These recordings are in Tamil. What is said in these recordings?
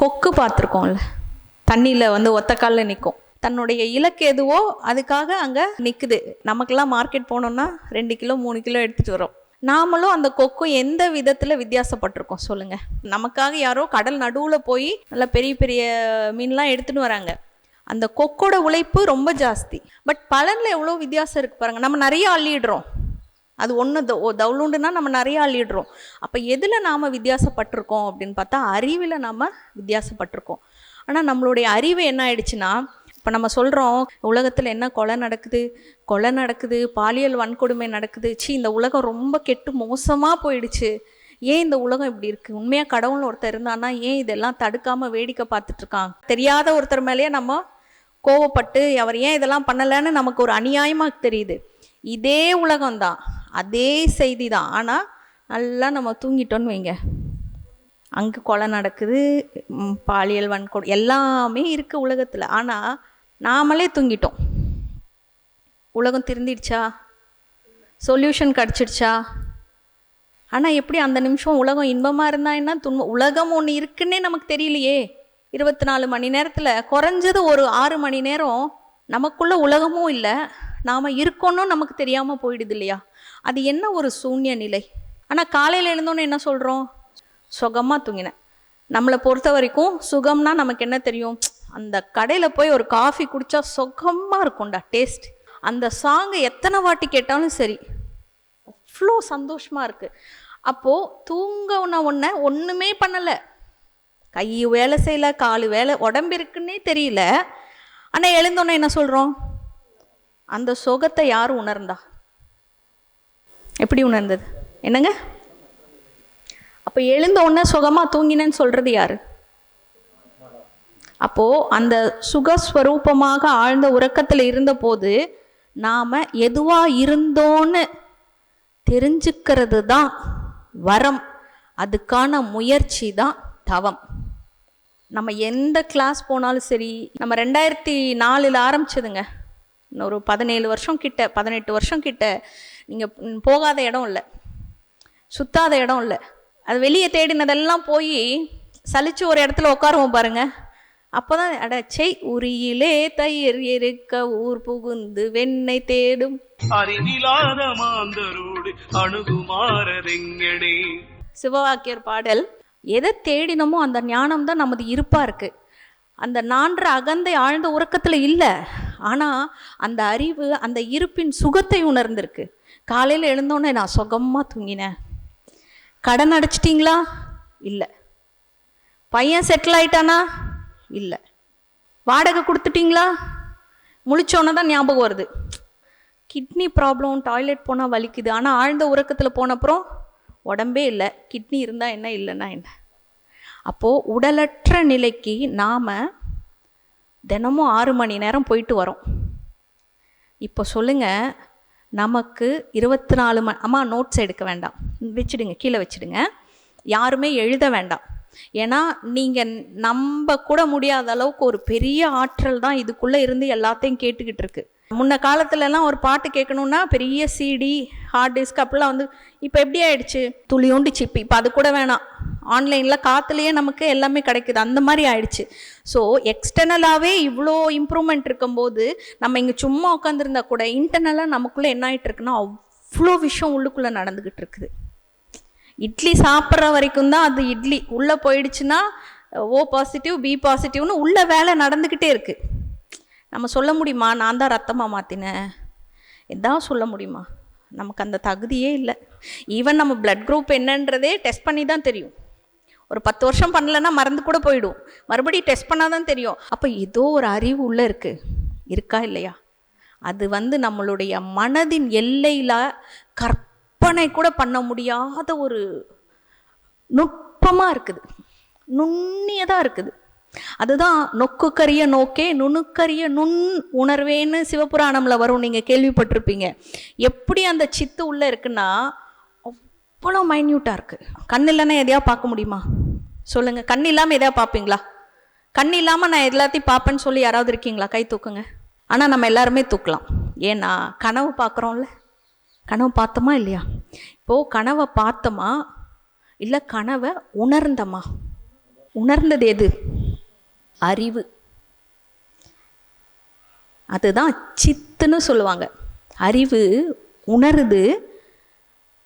கொக்கு பார்த்துருக்கோம்ல. தண்ணியில் வந்து ஒத்த காலில் நிற்கும் தன்னுடைய இலக்கு எதுவோ அதுக்காக அங்கே நிற்குது நமக்கெல்லாம் மார்க்கெட் போனோம்னா ரெண்டு கிலோ மூணு கிலோ எடுத்துகிட்டு வரோம் நாமளும் அந்த கொக்கும் எந்த விதத்தில் வித்தியாசப்பட்டிருக்கோம் சொல்லுங்கள் நமக்காக யாரோ கடல் நடுவில் போய் நல்லா பெரிய பெரிய மீன்லாம் எடுத்துகிட்டு வராங்க. அந்த கொக்கோட உழைப்பு ரொம்ப ஜாஸ்தி. பட் பலனில் எவ்வளோ வித்தியாசம் இருக்குது பாருங்கள் நம்ம நிறைய அள்ளிடுறோம். அது ஒன்று தவுளுண்டுனா நம்ம நிறைய அள்ளிடுறோம். அப்போ எதில் நாம் வித்தியாசப்பட்டிருக்கோம் அப்படின்னு பார்த்தா அறிவில் நாம் வித்தியாசப்பட்டிருக்கோம். ஆனால் நம்மளுடைய அறிவு என்ன ஆயிடுச்சுன்னா இப்போ நம்ம சொல்கிறோம் உலகத்தில் என்ன கொலை நடக்குது கொலை நடக்குது பாலியல் வன்கொடுமை நடக்குது சி இந்த உலகம் ரொம்ப கெட்டு மோசமாக போயிடுச்சு. ஏன் இந்த உலகம் இப்படி இருக்குது உண்மையாக கடவுள் ஒருத்தர் இருந்தான்னா ஏன் இதெல்லாம் தடுக்காமல் வேடிக்கை பார்த்துட்ருக்காங்க தெரியாத ஒருத்தர் மேலேயே நம்ம கோவப்பட்டு அவர் ஏன் இதெல்லாம் பண்ணலைன்னு நமக்கு ஒரு அநியாயமாக தெரியுது. இதே உலகம்தான். அதே செய்தி தான் ஆனால் நல்லா நம்ம தூங்கிட்டோன்னு வைங்க. அங்கே கொலை நடக்குது பாலியல் வன்கொடை எல்லாமே இருக்குது உலகத்தில். ஆனால் நாமளே தூங்கிட்டோம். உலகம் திருந்திடுச்சா? சொல்யூஷன் கிடச்சிடுச்சா? ஆனால் எப்படி அந்த நிமிஷம் உலகம் இன்பமாக இருந்தால் என்ன துன்பம் உலகம் ஒன்று இருக்குன்னே நமக்கு தெரியலையே. இருபத்தி நாலு மணி நேரத்தில் குறைஞ்சது ஒரு ஆறு மணி நேரம் நமக்குள்ள உலகமும் இல்லை. நாம் இருக்கோன்னு நமக்கு தெரியாமல் போயிடுது இல்லையா? அது என்ன ஒரு சூன்ய நிலை ஆனால் காலையில் எழுந்தோன்னு என்ன சொல்கிறோம் சுகமாக தூங்கினேன் நம்மளை பொறுத்த வரைக்கும் சுகம்னா நமக்கு என்ன தெரியும்? அந்த கடையில் போய் ஒரு காஃபி குடித்தா சுகமாக இருக்கும்டா டேஸ்ட் அந்த சாங்கை எத்தனை வாட்டி கேட்டாலும் சரி அவ்வளோ சந்தோஷமாக இருக்குது அப்போது தூங்க உன்னை ஒன்றுமே பண்ணலை. கை வேலை செய்யல கால் வேலை உடம்பு இருக்குன்னே தெரியல. ஆனால் எழுந்தோன்னே என்ன சொல்கிறோம் அந்த சுகத்தை யார் உணர்ந்தா? எப்படி உணர்ந்தது? என்னங்க? அப்போ எழுந்த உடனே சுகமாக தூங்கினேன்னு சொல்கிறது யார்? அப்போது அந்த சுகஸ்வரூபமாக ஆழ்ந்த உறக்கத்தில் இருந்தபோது நாம் எதுவாக இருந்தோன்னு தெரிஞ்சுக்கிறது தான் வரம். அதுக்கான முயற்சி தான் தவம். நம்ம எந்த கிளாஸ் போனாலும் சரி நம்ம ரெண்டாயிரத்தி நாலில் ஆரம்பிச்சதுங்க. இன்னொரு பதினேழு வருஷம் கிட்ட பதினெட்டு வருஷம் கிட்ட நீங்கள் போகாத இடம் இல்லை. சுத்தாத இடம் இல்லை. அது வெளியே தேடினதெல்லாம் போய் சலிச்சு ஒரு இடத்துல உட்காருவோம் பாருங்க. அப்போதான் அடச்சை உரியிலே தயிர் இருக்க ஊர் புகுந்து வெண்ணெய் தேடும். அறிவிலாத மாந்தரோடு சிவவாக்கியர் பாடல் எதை தேடினமோ அந்த ஞானம் தான் நமது இருப்பா இருக்கு. அந்த நான்ற அகந்தை ஆழ்ந்த உறக்கத்தில் இல்லை. ஆனால் அந்த அறிவு அந்த இருப்பின் சுகத்தை உணர்ந்திருக்கு. காலையில் எழுந்தோடனே நான் சுகமாக தூங்கினேன். கடன் அடைச்சிட்டிங்களா? இல்லை. பையன் செட்டில் ஆயிட்டானா? இல்லை. வாடகை கொடுத்துட்டீங்களா? முழிச்சோன்னே தான் ஞாபகம் வருது. கிட்னி ப்ராப்ளம் டாய்லெட் போனால் வலிக்குது. ஆனால் ஆழ்ந்த உறக்கத்தில் போனப்புறம் உடம்பே இல்லை. கிட்னி இருந்தால் என்ன இல்லைன்னா என்ன? அப்போது உடலற்ற நிலைக்கு நாம் தினமும் ஆறு மணி நேரம் போயிட்டு வரோம். இப்போ சொல்லுங்கள் நமக்கு இருபத்தி நாலு மணி அம்மா நோட்ஸ் எடுக்க வேண்டாம். வச்சிடுங்க கீழே வச்சிடுங்க. யாருமே எழுத வேண்டாம். ஏன்னா நீங்கள் நம்ப கூட முடியாத அளவுக்கு ஒரு பெரிய ஆற்றல் தான் இதுக்குள்ளே இருந்து எல்லாத்தையும் கேட்டுக்கிட்டு இருக்கு. முன்ன காலத்துலலாம் ஒரு பாட்டு கேட்கணுன்னா பெரிய சிடி ஹார்ட் டிஸ்க் அப்படிலாம் வந்து இப்போ எப்படி ஆயிடுச்சு? துளியோண்டு சிப்பி இப்போ அது கூட வேணாம். ஆன்லைனில் காற்றுலேயே நமக்கு எல்லாமே கிடைக்குது. அந்த மாதிரி ஆயிடுச்சு. ஸோ எக்ஸ்டர்னலாகவே இவ்வளோ இம்ப்ரூவ்மெண்ட் இருக்கும்போது நம்ம இங்கே சும்மா உட்காந்துருந்தா கூட இன்டர்னலாக நமக்குள்ளே என்ன ஆகிட்டு இருக்குன்னா அவ்வளோ விஷயம் உள்ளுக்குள்ளே நடந்துக்கிட்டு இருக்குது. இட்லி சாப்பிட்ற வரைக்கும் தான் அது இட்லி. உள்ளே போயிடுச்சுன்னா ஓ பாசிட்டிவ் பி பாசிட்டிவ்னு உள்ள வேலை நடந்துக்கிட்டே இருக்குது நம்ம சொல்ல முடியுமா? நான் தான் ரத்தமாக மாற்றினேன் இதான் சொல்ல முடியுமா? நமக்கு அந்த தகுதியே இல்லை. ஈவன் நம்ம பிளட் குரூப் என்னன்றதே டெஸ்ட் பண்ணி தான் தெரியும். ஒரு பத்து வருஷம் பண்ணலன்னா மறந்து கூட போயிடும். மறுபடியும் டெஸ்ட் பண்ணால் தான் தெரியும். அப்போ ஏதோ ஒரு அறிவு உள்ளே இருக்குது இருக்கா இல்லையா? அது வந்து நம்மளுடைய மனதின் எல்லையில் கற்பனை கூட பண்ண முடியாத ஒரு நுட்பமாக இருக்குது. நுண்ணியதாக இருக்குது. அதுதான் நொக்குக்கரிய நோக்கே நுணுக்கரிய நுண் உணர்வேன்னு சிவபுராணம்ல வரும். நீங்கள் கேள்விப்பட்டிருப்பீங்க. எப்படி அந்த சித்து உள்ளே இருக்குன்னா அவ்வளோ மைன்யூட்டாக இருக்குது கண் இல்லைன்னா எதையா பார்க்க முடியுமா? சொல்லுங்கள் கண் இல்லாமல் எதையா பார்ப்பீங்களா? கண் இல்லாமல் நான் எல்லாத்தையும் பார்ப்பேன்னு சொல்லி யாராவது இருக்கீங்களா? கை தூக்குங்க. ஆனால் நம்ம எல்லாருமே தூக்கலாம். ஏன்னா கனவு பார்க்குறோம்ல. கனவு பார்த்தோமா இல்லையா? இப்போது கனவை பார்த்தோமா? இல்லை கனவை உணர்ந்தமா? உணர்ந்தது எது? அறிவு. அதுதான் சித்துன்னு சொல்லுவாங்க. அறிவு உணருது.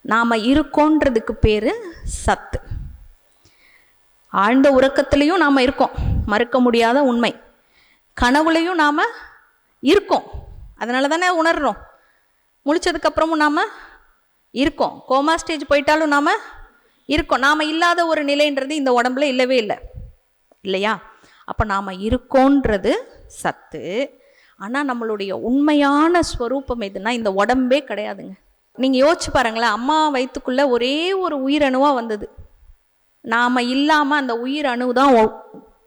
நாம் இருக்கோன்றதுக்கு பேர் சத்து. ஆழ்ந்த உறக்கத்துலேயும் நாம் இருக்கோம். மறுக்க முடியாத உண்மை. கனவுலையும் நாம் இருக்கோம். அதனால தானே உணர்கிறோம் முழிச்சதுக்கப்புறமும் நாம் இருக்கோம். கோமா ஸ்டேஜ் போயிட்டாலும் நாம் இருக்கோம். நாம் இல்லாத ஒரு நிலைன்றது இந்த உடம்புல இல்லவே இல்லை. இல்லையா? அப்போ நாம் இருக்கோன்றது சத்து. ஆனால் நம்மளுடைய உண்மையான ஸ்வரூபம் எதுனா இந்த உடம்பே கிடையாதுங்க. நீங்கள் யோசிச்சு பாருங்களேன் அம்மா வயிற்றுக்குள்ளே ஒரே ஒரு உயிரணுவாக வந்தது. நாம் இல்லாமல் அந்த உயிர் அணு தான்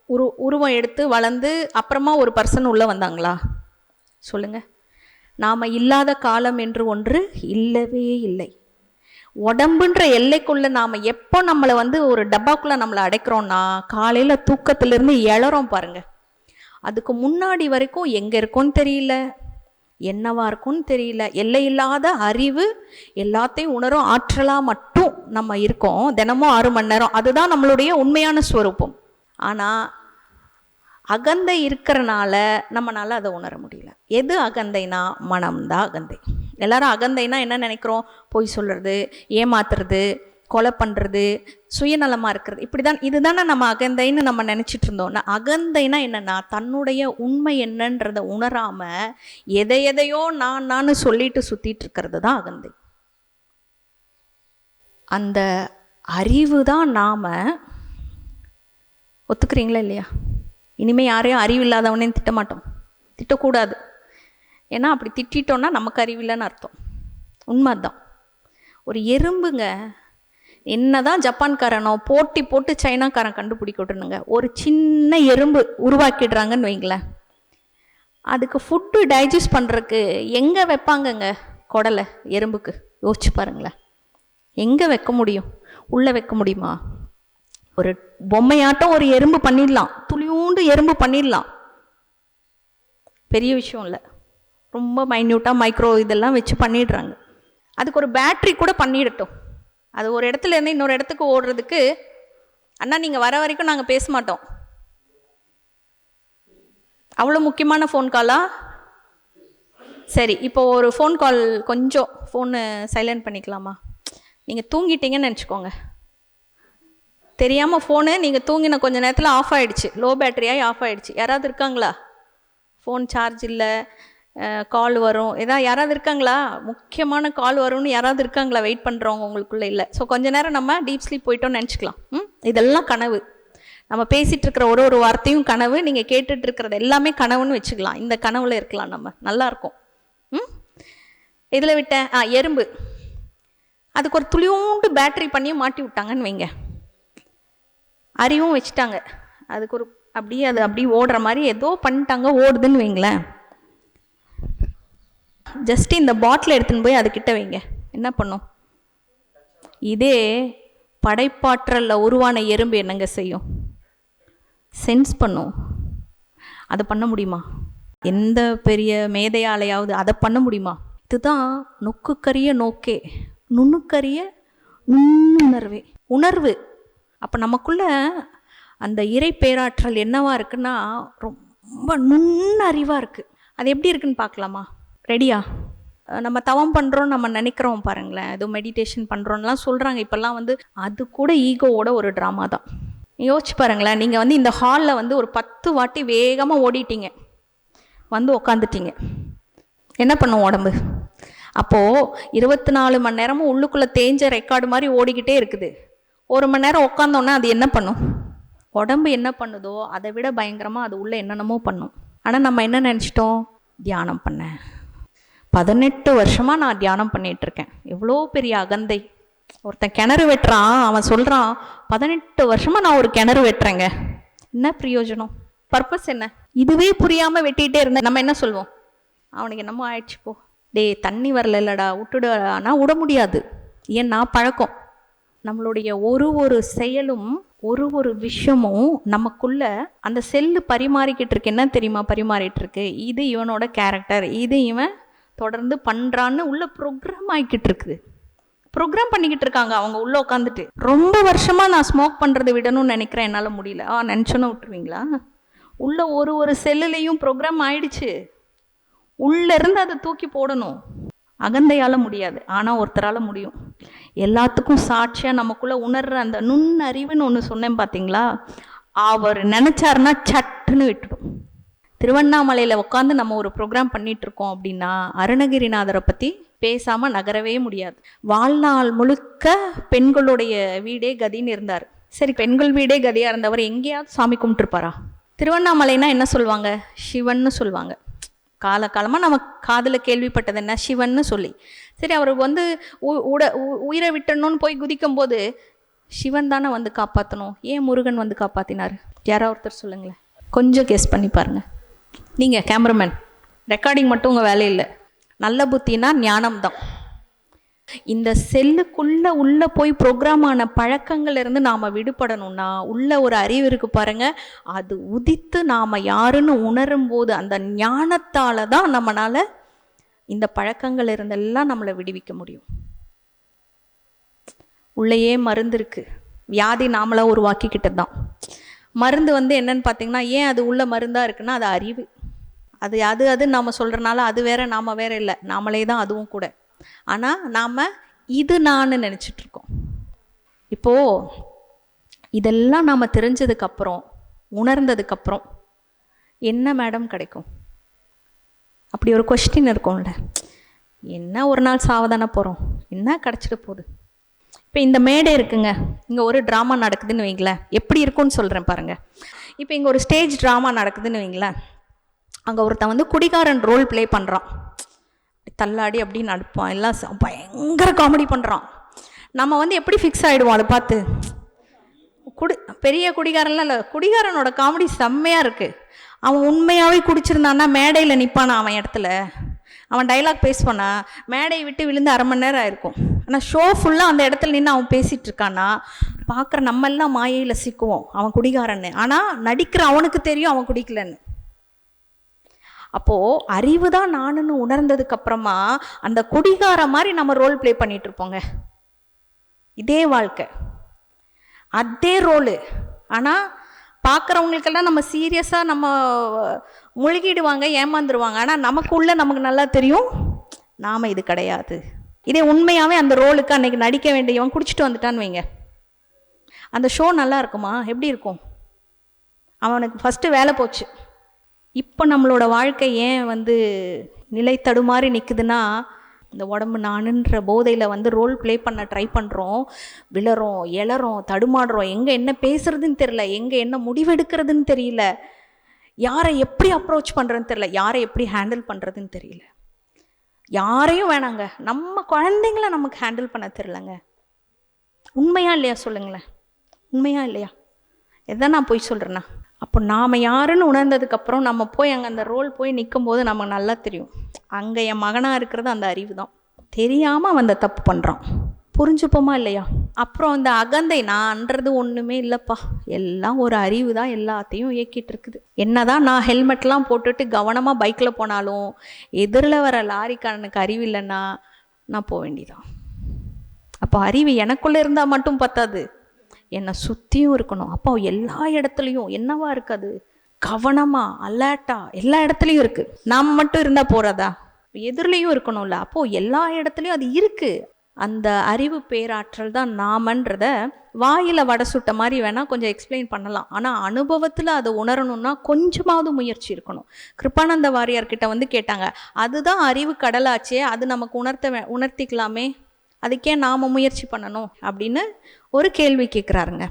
உரு உருவம் எடுத்து வளர்ந்து அப்புறமா ஒரு பர்சன் உள்ளே வந்தாங்களா? சொல்லுங்கள் நாம் இல்லாத காலம் என்று ஒன்று இல்லவே இல்லை. உடம்புன்ற எல்லைக்குள்ளே நாம் எப்போ நம்மளை வந்து ஒரு டப்பாக்குள்ளே நம்மளை அடைக்கிறோன்னா காலையில் தூக்கத்திலிருந்து எழறோம் பாருங்கள் அதுக்கு முன்னாடி வரைக்கும் எங்கே இருக்கோன்னு தெரியல என்னவா இருக்கும்னு தெரியல. எல்லையில்லாத அறிவு எல்லாத்தையும் உணரும் ஆற்றலாக மட்டும் நம்ம இருக்கோம். தினமும் ஆறு மணி நேரம். அதுதான் நம்மளுடைய உண்மையான ஸ்வரூபம். ஆனால் அகந்தை இருக்கிறனால நம்மளால் அதை உணர முடியல. எது அகந்தைனா மனம்தான் அகந்தை. எல்லாரும் அகந்தைன்னா என்ன நினைக்கிறோம்? பொய் சொல்கிறது ஏமாத்துறது கொலை பண்ணுறது சுயநலமாக இருக்கிறது. இப்படி தான் இதுதானே நம்ம அகந்தைன்னு நம்ம நினச்சிட்டு இருந்தோம். நான் அகந்தைனா என்னென்னா தன்னுடைய உண்மை என்னன்றதை உணராமல் எதை எதையோ நான் நான் சொல்லிட்டு சுற்றிட்டு இருக்கிறது தான் அகந்தை. அந்த அறிவு தான் நாம் ஒத்துக்கிறீங்களா இல்லையா? இனிமேல் யாரையும் அறிவு இல்லாதவனையும் திட்டமாட்டோம். திட்டக்கூடாது. ஏன்னா அப்படி திட்டிட்டோன்னா நமக்கு அறிவில்லைன்னு அர்த்தம். உண்மை தான் ஒரு எறும்புங்க என்னதான் ஜப்பான்காரனோ போட்டி போட்டு சைனாக்காரன் கண்டுபிடிக்கட்டுனுங்க ஒரு சின்ன எறும்பு உருவாக்கிடுறாங்கன்னு வைங்களேன். அதுக்கு ஃபுட்டு டைஜஸ்ட் பண்ணுறதுக்கு எங்கே வைப்பாங்கங்க குடலை எறும்புக்கு? யோசிச்சு பாருங்களேன். எங்கே வைக்க முடியும்? உள்ளே வைக்க முடியுமா? ஒரு பொம்மையாட்டம் ஒரு எறும்பு பண்ணிடலாம். துளியூண்டு எறும்பு பண்ணிடலாம். பெரிய விஷயம் இல்லை. ரொம்ப மைன்யூட்டாக மைக்ரோ இதெல்லாம் வச்சு பண்ணிடுறாங்க. அதுக்கு ஒரு பேட்ரி கூட பண்ணிடட்டும். அது ஒரு இடத்துல இருந்து இன்னொரு இடத்துக்கு ஓடுறதுக்கு அண்ணா நீங்கள் வர வரைக்கும் நாங்கள் பேச மாட்டோம். அவ்வளோ முக்கியமான ஃபோன் காலா சரி இப்போ ஒரு ஃபோன் கால் கொஞ்சம் ஃபோனு சைலண்ட் பண்ணிக்கலாமா? நீங்கள் தூங்கிட்டீங்கன்னு நினச்சிக்கோங்க. தெரியாமல் ஃபோனு நீங்கள் தூங்கின கொஞ்சம் நேரத்தில் ஆஃப் ஆகிடுச்சு லோ பேட்டரியாகி ஆஃப் ஆகிடுச்சு யாராவது இருக்காங்களா? ஃபோன் சார்ஜ் இல்லை. கால் வரும். ஏதாவது யாராவது இருக்காங்களா? முக்கியமான கால் வரும்னு யாராவது இருக்காங்களா? வெயிட் பண்ணுறவங்க உங்களுக்குள்ளே இல்லை. ஸோ கொஞ்ச நேரம் நம்ம டீப் ஸ்லீப் போயிட்டோம்னு நினச்சிக்கலாம். ம்? இதெல்லாம் கனவு. நம்ம பேசிகிட்டு இருக்கிற ஒரு ஒரு வார்த்தையும் கனவு. நீங்கள் கேட்டுட்டு இருக்கிறது எல்லாமே கனவுன்னு வச்சுக்கலாம். இந்த கனவில் இருக்கலாம் நம்ம. நல்லாயிருக்கும் ம்? இதில் விட்டேன். ஆ எறும்பு. அதுக்கு ஒரு துளியூண்டு பேட்டரி பண்ணியும் மாட்டி விட்டாங்கன்னு வைங்க. அறிவும் வச்சுட்டாங்க. அதுக்கு ஒரு அப்படியே அது அப்படியே ஓடுற மாதிரி ஏதோ பண்ணிட்டாங்க ஓடுதுன்னு வைங்களேன். ஜஸ்ட் இந்த பாட்டில் எடுத்துன்னு போய் அதுக்கிட்ட வைங்க. என்ன பண்ணும்? இதே படைப்பாற்றலில் உருவான எறும்பு என்னங்க செய்யும்? சென்ஸ் பண்ணும். அதை பண்ண முடியுமா? எந்த பெரிய மேதையாலையாவது அதை பண்ண முடியுமா? இதுதான் நொக்குக்கரிய நோக்கே. நுண்ணுக்கரிய நுண்ணுணர்வே. உணர்வு. அப்போ நமக்குள்ள அந்த இறை பேராற்றல் என்னவா இருக்குன்னா ரொம்ப நுண்ணறிவாக இருக்குது அது எப்படி இருக்குன்னு பார்க்கலாமா? ரெடியா நம்ம தவம் பண்ணுறோம் நம்ம நினைக்கிறோம் பாருங்களேன். ஏதோ மெடிடேஷன் பண்ணுறோம்லாம் சொல்கிறாங்க இப்போல்லாம் வந்து அது கூட ஈகோவோட ஒரு ட்ராமா தான். யோசிச்சு பாருங்களேன். நீங்கள் வந்து இந்த ஹாலில் வந்து ஒரு பத்து வாட்டி வேகமாக ஓடிட்டீங்க. வந்து உக்காந்துட்டீங்க. என்ன பண்ணும் உடம்பு? அப்போது இருபத்தி நாலு மணி நேரமும் உள்ளுக்குள்ளே தேஞ்ச ரெக்கார்டு மாதிரி ஓடிக்கிட்டே இருக்குது. ஒரு மணி நேரம் உட்காந்தோன்னா அது என்ன பண்ணும்? உடம்பு என்ன பண்ணுதோ அதை விட பயங்கரமாக அது உள்ளே என்னென்னமோ பண்ணும். ஆனால் நம்ம என்ன நினச்சிட்டோம்? தியானம் பண்ணேன். பதினெட்டு வருஷமாக நான் தியானம் பண்ணிகிட்ருக்கேன் இருக்கேன் எவ்வளோ பெரிய அகந்தை. ஒருத்தன் கிணறு வெட்டுறான் அவன் சொல்கிறான் பதினெட்டு வருஷமாக நான் ஒரு கிணறு வெட்டுறேங்க. என்ன பிரயோஜனம்? பர்பஸ் என்ன? இதுவே புரியாமல் வெட்டிகிட்டே இருந்தேன் நம்ம என்ன சொல்லுவோம் அவனுக்கு என்னமோ ஆயிடுச்சு போ. டேய் தண்ணி வரல இல்லடா விட்டுடு ஆனால் விட முடியாது. ஏன்னா பழக்கம்? நம்மளுடைய ஒரு ஒரு செயலும் ஒரு ஒரு விஷயமும் நமக்குள்ள அந்த செல்லு பரிமாறிக்கிட்டு இருக்கு. என்ன தெரியுமா பரிமாறிட்டு இருக்கு? இது இவனோட கேரக்டர் இது இவன் தொடர்ந்து பண்ணுறான்னு உள்ள ப்ரோக்ராம் ஆகிக்கிட்டு இருக்குது. ப்ரோக்ராம் பண்ணிக்கிட்டு இருக்காங்க அவங்க உள்ளே உட்காந்துட்டு ரொம்ப வருஷமாக நான் ஸ்மோக் பண்ணுறது விடணும்னு நினைக்கிறேன் என்னால் முடியல. ஆ நினச்சோன்னு விட்டுருவீங்களா? உள்ள ஒரு ஒரு செல்லுலேயும் ப்ரோக்ராம் ஆயிடுச்சு. உள்ளேருந்து அதை தூக்கி போடணும். அகந்தையால் முடியாது. ஆனால் ஒருத்தரால் முடியும். எல்லாத்துக்கும் சாட்சியாக நமக்குள்ளே உணர்ற அந்த நுண்ணறிவுன்னு ஒன்று சொன்னேன் பார்த்தீங்களா அவர் நினச்சாருன்னா சட்டுன்னு விட்டுடும். திருவண்ணாமலையில் உட்காந்து நம்ம ஒரு ப்ரோக்ராம் பண்ணிட்டு இருக்கோம் அப்படின்னா அருணகிரிநாதரை பற்றி பேசாமல் நகரவே முடியாது. வாழ்நாள் முழுக்க பெண்களுடைய வீடே கதின்னு இருந்தார். சரி பெண்கள் வீடே கதியாக இருந்தவர் எங்கேயாவது சாமி கும்பிட்டுருப்பாரா? திருவண்ணாமலைனா என்ன சொல்லுவாங்க? சிவன்னு சொல்லுவாங்க. காலகாலமாக நம்ம காதில் கேள்விப்பட்டது என்ன? சிவன்னு சொல்லி. சரி அவருக்கு வந்து உ- உட உ- உயிரை விட்டணும்னு போய் குதிக்கும் போது சிவன் தானே வந்து காப்பாற்றணும் ஏன் முருகன் வந்து காப்பாற்றினார் யாரோ ஒருத்தர் சொல்லுங்களேன். கொஞ்சம் கெஸ் பண்ணி பாருங்கள் நீங்கள் கேமராமேன் ரெக்கார்டிங் மட்டும் உங்கள் வேலை இல்லை நல்ல புத்தினா ஞானம் தான் இந்த செல்லுக்குள்ளே உள்ளே போய் ப்ரோக்ராம் ஆன பழக்கங்கள்லேருந்து நாம் விடுபடணும்னா உள்ள ஒரு அறிவு இருக்குது பாருங்கள் அது உதித்து நாம் யாருன்னு உணரும் போது அந்த ஞானத்தால் தான் நம்மளால் இந்த பழக்கங்கள் இருந்தெல்லாம் நம்மளை விடுவிக்க முடியும். உள்ளேயே மருந்து இருக்குது வியாதி நாமளாக உருவாக்கிக்கிட்டது தான் மருந்து வந்து என்னன்னு பார்த்தீங்கன்னா ஏன் அது உள்ள மருந்தாக இருக்குன்னா அது அறிவு. அது அது அது நம்ம சொல்கிறனால அது வேற நாம் வேற இல்லை. நாமளே தான் அதுவும் கூட. ஆனால் நாம் இது நான் நினச்சிட்ருக்கோம். இப்போது இப்போ இதெல்லாம் நாம் தெரிஞ்சதுக்கப்புறம் உணர்ந்ததுக்கப்புறம் என்ன மேடம் கிடைக்கும்? அப்படி ஒரு கொஸ்டின் இருக்கும்ல. என்ன ஒரு நாள் சாவதானே போகிறோம் என்ன கிடச்சிட்டு போகுது? இப்போ இந்த மேடை இருக்குங்க. இங்கே ஒரு ட்ராமா நடக்குதுன்னு வைங்களேன். எப்படி இருக்கும்னு சொல்கிறேன் பாருங்கள் இப்போ இங்கே ஒரு ஸ்டேஜ் ட்ராமா நடக்குதுன்னு வைங்களேன். அங்கே ஒருத்தன் வந்து குடிகாரன் ரோல் ப்ளே பண்ணுறான் தள்ளாடி அப்படின்னு நடிப்பான். எல்லாம் ச- பயங்கர காமெடி பண்ணுறான் நம்ம வந்து எப்படி ஃபிக்ஸ் ஆகிடுவோம் அதை பார்த்து? குடி பெரிய குடிகாரன்லாம் இல்லை. குடிகாரனோட காமெடி செம்மையாக இருக்குது அவன் உண்மையாகவே குடிச்சிருந்தான்னா மேடையில் நிற்பானா அவன் இடத்துல? அவன் டைலாக் பேசுவானா? மேடையை விட்டு விழுந்து அரை மணி நேரம் ஆயிருக்கும். ஆனால் ஷோ ஃபுல்லாக அந்த இடத்துல நின்று அவன் பேசிகிட்டு இருக்கான்னா பார்க்குற நம்ம எல்லாம் மாயையில் சிக்குவோம். அவன் குடிகாரன்னு. ஆனால் நடிக்கிற அவனுக்கு தெரியும் அவன் குடிக்கலன்னு. அப்போது அறிவு தான் நானுன்னு உணர்ந்ததுக்கப்புறமா அந்த குடிகார மாதிரி நம்ம ரோல் ப்ளே பண்ணிட்டு இருப்போங்க. இதே வாழ்க்கை. அதே ரோலு ஆனால் பார்க்குறவங்களுக்கெல்லாம் நம்ம சீரியஸாக நம்ம முழுகிடுவாங்க ஏமாந்துருவாங்க. ஆனால் நமக்குள்ளே நமக்கு நல்லா தெரியும் நாம் இது கிடையாது. இதே உண்மையாகவே அந்த ரோலுக்கு அன்றைக்கி நடிக்க வேண்டியவன் குடிச்சிட்டு வந்துட்டான்னு வைங்க. அந்த ஷோ நல்லா இருக்குமா? எப்படி இருக்கும்? அவனுக்கு ஃபஸ்ட்டு வேலை போச்சு. இப்போ நம்மளோட வாழ்க்கை ஏன் வந்து நிலை தடுமாறி நிற்குதுன்னா இந்த உடம்பு நானுன்ற போதையில் வந்து ரோல் ப்ளே பண்ண ட்ரை பண்ணுறோம் விழறோம் எழறோம் தடுமாடுறோம். எங்கே என்ன பேசுறதுன்னு தெரில எங்கே என்ன முடிவெடுக்கிறதுன்னு தெரியல யாரை எப்படி அப்ரோச் பண்ணுறதுன்னு தெரியல யாரை எப்படி ஹேண்டில் பண்ணுறதுன்னு தெரியல. யாரையும் வேணாங்க. நம்ம குழந்தைங்கள நமக்கு ஹேண்டில் பண்ண தெரிலங்க உண்மையா இல்லையா சொல்லுங்களேன். உண்மையா இல்லையா? எதை நான் போய் சொல்கிறேன்னா அப்போ நாம் யாருன்னு உணர்ந்ததுக்கப்புறம் நம்ம போய் அங்கே அந்த ரோல் போய் நிற்கும் போது நமக்கு நல்லா தெரியும். அங்கே என் மகனாக இருக்கிறது அந்த அறிவு தான் தெரியாமல் அவன் அந்த தப்பு பண்ணுறான் புரிஞ்சுப்போமா இல்லையா? அப்புறம் அந்த அகந்தை நான்றது ஒன்றுமே இல்லைப்பா. எல்லாம் ஒரு அறிவு தான் எல்லாத்தையும் இயக்கிட்டு இருக்குது. என்னதான் நான் ஹெல்மெட்லாம் போட்டுட்டு கவனமாக பைக்கில் போனாலும் எதிரில் வர லாரிக்காரனுக்கு அறிவு இல்லைன்னா நான் போக வேண்டியதான் அப்போ அறிவு எனக்குள்ளே இருந்தால் மட்டும் பத்தாது. என்னை சுற்றியும் இருக்கணும். அப்போ எல்லா இடத்துலையும் என்னவா இருக்காது? கவனமாக அலர்ட்டாக எல்லா இடத்துலையும் இருக்குது நாம் மட்டும் இருந்தால் போகிறதா எதிரிலையும் இருக்கணும்ல. அப்போது எல்லா இடத்துலையும் அது இருக்குது அந்த அறிவு பேராற்றல் தான் நாமன்றத வாயில் வடை சுட்ட மாதிரி வேணால் கொஞ்சம் எக்ஸ்பிளைன் பண்ணலாம். ஆனால் அனுபவத்தில் அதை உணரணும்னா கொஞ்சமாவது முயற்சி இருக்கணும். கிருப்பானந்த வாரியார்கிட்ட வந்து கேட்டாங்க அதுதான் அறிவு கடலாச்சே. அது நமக்கு உணர்த்த வே- உணர்த்திக்கலாமே. அதுக்கே நாம் முயற்சி பண்ணணும் அப்படின்னு ஒரு கேள்வி கேட்குறாருங்க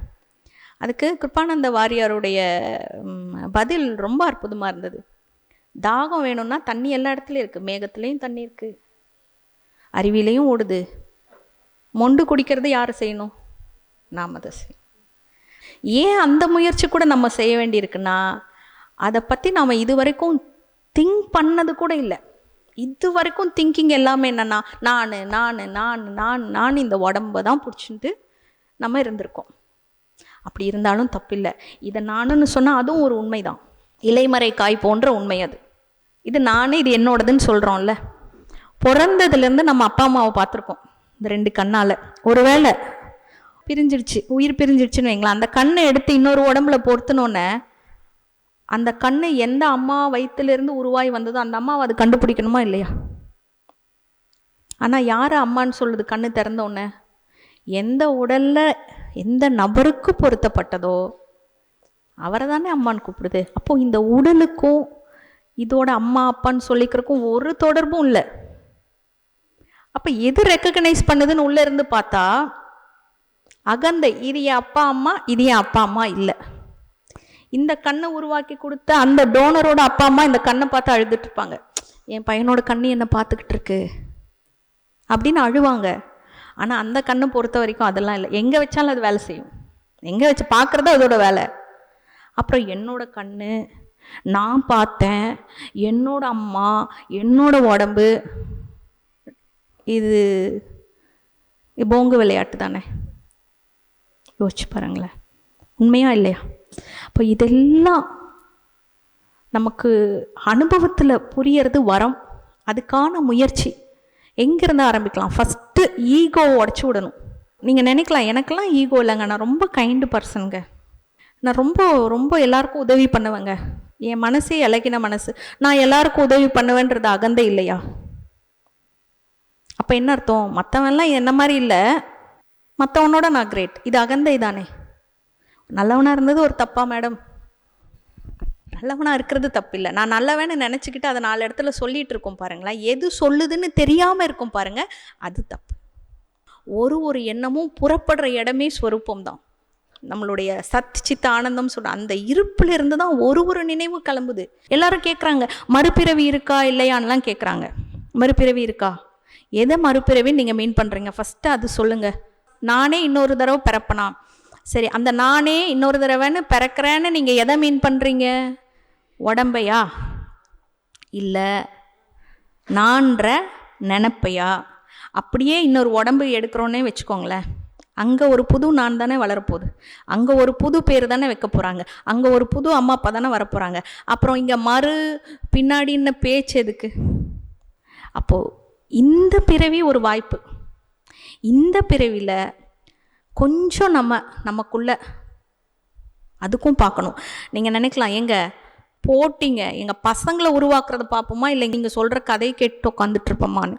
அதுக்கு கிருப்பானந்த வாரியாருடைய பதில் ரொம்ப அற்புதமாக இருந்தது. தாகம் வேணும்னா தண்ணி எல்லா இடத்துலையும் இருக்குது மேகத்துலேயும் தண்ணி இருக்குது அருவியிலையும் ஓடுது. மொண்டு குடிக்கிறது யார் செய்யணும்? நாம் அதை செய்யணும். ஏன் அந்த முயற்சி கூட நம்ம செய்ய வேண்டியிருக்குன்னா அதை பற்றி நாம் இது வரைக்கும் திங்க் பண்ணது கூட இல்லை. இது வரைக்கும் திங்கிங் எல்லாமே என்னென்னா நான் நான் நான் நான் நான் இந்த உடம்ப தான் பிடிச்சிட்டு நம்ம இருந்திருக்கோம். அப்படி இருந்தாலும் தப்பில்லை. இதை நானுன்னு சொன்னால் அதுவும் ஒரு உண்மை தான் இலைமறை காய் போன்ற உண்மை அது. இது நானே இது என்னோடதுன்னு சொல்கிறோம்ல பிறந்ததுலேருந்து நம்ம அப்பா அம்மாவை பார்த்துருக்கோம். இந்த ரெண்டு கண்ணால். ஒருவேளை பிரிஞ்சிடுச்சு உயிர் பிரிஞ்சிடுச்சுன்னு வைங்களேன். அந்த கண்ணை எடுத்து இன்னொரு உடம்புல பொருத்தினோன்னே அந்த கண்ணு எந்த அம்மா வயிற்றுலேருந்து உருவாகி வந்ததோ அந்த அம்மாவை அது கண்டுபிடிக்கணுமா இல்லையா? ஆனால் யார் அம்மான்னு சொல்லுது கண்ணு உடனே? எந்த உடலில் எந்த நபருக்கு பொருத்தப்பட்டதோ அவரை தானே அம்மான்னு கூப்பிடுது. அப்போ இந்த உடலுக்கும் இதோட அம்மா அப்பான்னு சொல்லிக்கிறக்கும் ஒரு தொடர்பும் இல்லை. அப்போ எது ரெக்கக்னைஸ் பண்ணுதுன்னு உள்ளே இருந்து பார்த்தா அகந்தை இது என் அப்பா அம்மா இது என் அப்பா அம்மா இல்லை. இந்த கண்ணை உருவாக்கி கொடுத்த அந்த டோனரோட அப்பா அம்மா இந்த கண்ணை பார்த்து அழுதுட்டு இருப்பாங்க. என் பையனோட கண்ணு என்னை பார்த்துக்கிட்டு இருக்கு? அப்படின்னு அழுவாங்க. ஆனால் அந்த கண்ணை பொறுத்த வரைக்கும் அதெல்லாம் இல்லை. எங்கே வச்சாலும் அது வேலை செய்யும். எங்கே வச்சு பார்க்குறது அதோட வேலை. அப்புறம் என்னோட கண்ணு நான் பார்த்தேன். என்னோட அம்மா என்னோட உடம்பு. இது இது போங்கு விளையாட்டு தானே? யோசிச்சு பாருங்களேன். உண்மையா இல்லையா? இப்போ இதெல்லாம் நமக்கு அனுபவத்தில் புரியறது வரம். அதுக்கான முயற்சி. எங்கேருந்து ஆரம்பிக்கலாம்? ஃபஸ்ட்டு ஈகோ உடச்சி விடணும். நீங்கள் நினைக்கலாம் எனக்கெல்லாம் ஈகோ இல்லைங்க. நான் ரொம்ப கைண்டு பர்சனுங்க நான் ரொம்ப ரொம்ப எல்லாருக்கும் உதவி பண்ணுவேங்க. என் மனசே இலகின மனசு. நான் எல்லாருக்கும் உதவி பண்ணுவேன்றது அகந்தை இல்லையா? அப்போ என்ன அர்த்தம்? மற்றவன்லாம் என்ன மாதிரி இல்லை. மற்றவனோட நான் கிரேட் இது அகந்தை தானே. நல்லவனாக இருந்தது ஒரு தப்பா மேடம். நல்லவனாக இருக்கிறது தப்பில்லை. நான் நல்லவன்னு நினச்சிக்கிட்டு அதை நாலு இடத்துல சொல்லிகிட்டு இருக்கோம் பாருங்களேன். எது சொல்லுதுன்னு தெரியாமல் இருக்கும் பாருங்கள் அது தப்பு. ஒரு ஒரு எண்ணமும் புறப்படுற இடமே ஸ்வரூபம் தான். நம்மளுடைய சத் சித்த ஆனந்தம் சொல்ற அந்த இருப்பிலிருந்து தான் ஒரு ஒரு நினைவு கிளம்புது. எல்லாரும் கேட்குறாங்க மறுபிறவி இருக்கா இல்லையான்லாம் கேட்குறாங்க மறுபிறவி இருக்கா? எதை மறுபிறவின்னு நீங்கள் மீன் பண்ணுறீங்க ஃபஸ்ட்டு அது சொல்லுங்கள் நானே இன்னொரு தடவை பிறப்பனா? சரி அந்த நானே இன்னொரு தடவைன்னு பிறக்கிறேன்னு நீங்கள் எதை மீன் பண்ணுறீங்க உடம்பையா? இல்லை நான்ற நினப்பையா? அப்படியே இன்னொரு உடம்பு எடுக்கிறோன்னே வச்சுக்கோங்களேன். அங்கே ஒரு புது நான் தானே வளரப்போகுது. அங்கே ஒரு புது பேர் தானே வைக்க போகிறாங்க அங்கே ஒரு புது அம்மா அப்பா தானே வரப்போகிறாங்க அப்புறம் இங்கே மறு பின்னாடின்னு பேச்சு எதுக்கு? அப்போது இந்த பிறவி ஒரு வாய்ப்பு. இந்த பிறவியில் கொஞ்சம் நம்ம நமக்குள்ள அதுக்கும் பார்க்கணும். நீங்கள் நினைக்கலாம் எங்க போட்டிங்க எங்கள் பசங்களை உருவாக்குறத பார்ப்போமா? இல்லை நீங்கள் சொல்கிற கதையை கேட்டு உட்காந்துட்டு இருப்போமான்னு.